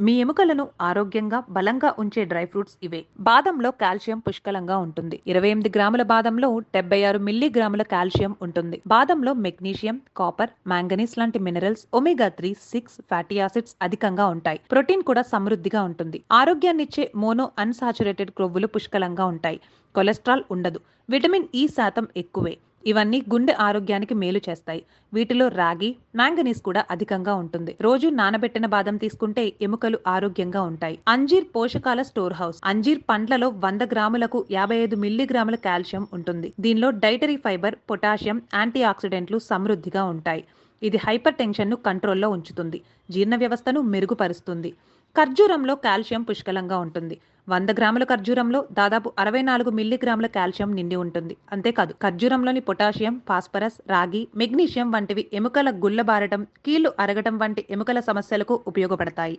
మీ ఎముకలను ఆరోగ్యంగా బలంగా ఉంచే డ్రై ఫ్రూట్స్ ఇవే. బాదంలో కాల్షియం పుష్కలంగా ఉంటుంది. ఇరవై ఎనిమిది గ్రాముల బాదంలో డెబ్బై ఆరు మిల్లీగ్రాముల కాల్షియం ఉంటుంది. బాదంలో మెగ్నీషియం కాపర్ మాంగనీస్ లాంటి minerals omega three six fatty acids అధికంగా ఉంటాయి. ప్రోటీన్ కూడా సమృద్ధిగా ఉంటుంది. ఆరోగ్యాన్నిచ్చే మోనో అన్సాచురేటెడ్ క్రొవ్వులు పుష్కలంగా ఉంటాయి. కొలెస్ట్రాల్ ఉండదు. విటమిన్ ఈ శాతం ఎక్కువే. ఇవన్నీ గుండె ఆరోగ్యానికి మేలు చేస్తాయి. వీటిలో రాగి మ్యాంగనీస్ కూడా అధికంగా ఉంటుంది. రోజు నానబెట్టిన బాదం తీసుకుంటే ఎముకలు ఆరోగ్యంగా ఉంటాయి. అంజీర్ పోషకాల స్టోర్ హౌస్. అంజీర్ పండ్లలో వంద గ్రాములకు యాభై ఐదు మిల్లీగ్రాముల కాల్షియం ఉంటుంది. దీనిలో డైటరీ ఫైబర్ పొటాషియం యాంటీ ఆక్సిడెంట్లు సమృద్ధిగా ఉంటాయి. ఇది హైపర్ టెన్షన్ను కంట్రోల్లో ఉంచుతుంది. జీర్ణ వ్యవస్థను మెరుగుపరుస్తుంది. ఖర్జూరంలో కాల్షియం పుష్కలంగా ఉంటుంది. వంద గ్రాముల ఖర్జూరంలో దాదాపు అరవై నాలుగు మిల్లీగ్రాముల కాల్షియం నిండి ఉంటుంది. అంతేకాదు ఖర్జూరంలోని పొటాషియం ఫాస్ఫరస్ రాగి మెగ్నీషియం వంటివి ఎముకల గుల్లబారటం కీళ్ళు అరగటం వంటి ఎముకల సమస్యలకు ఉపయోగపడతాయి.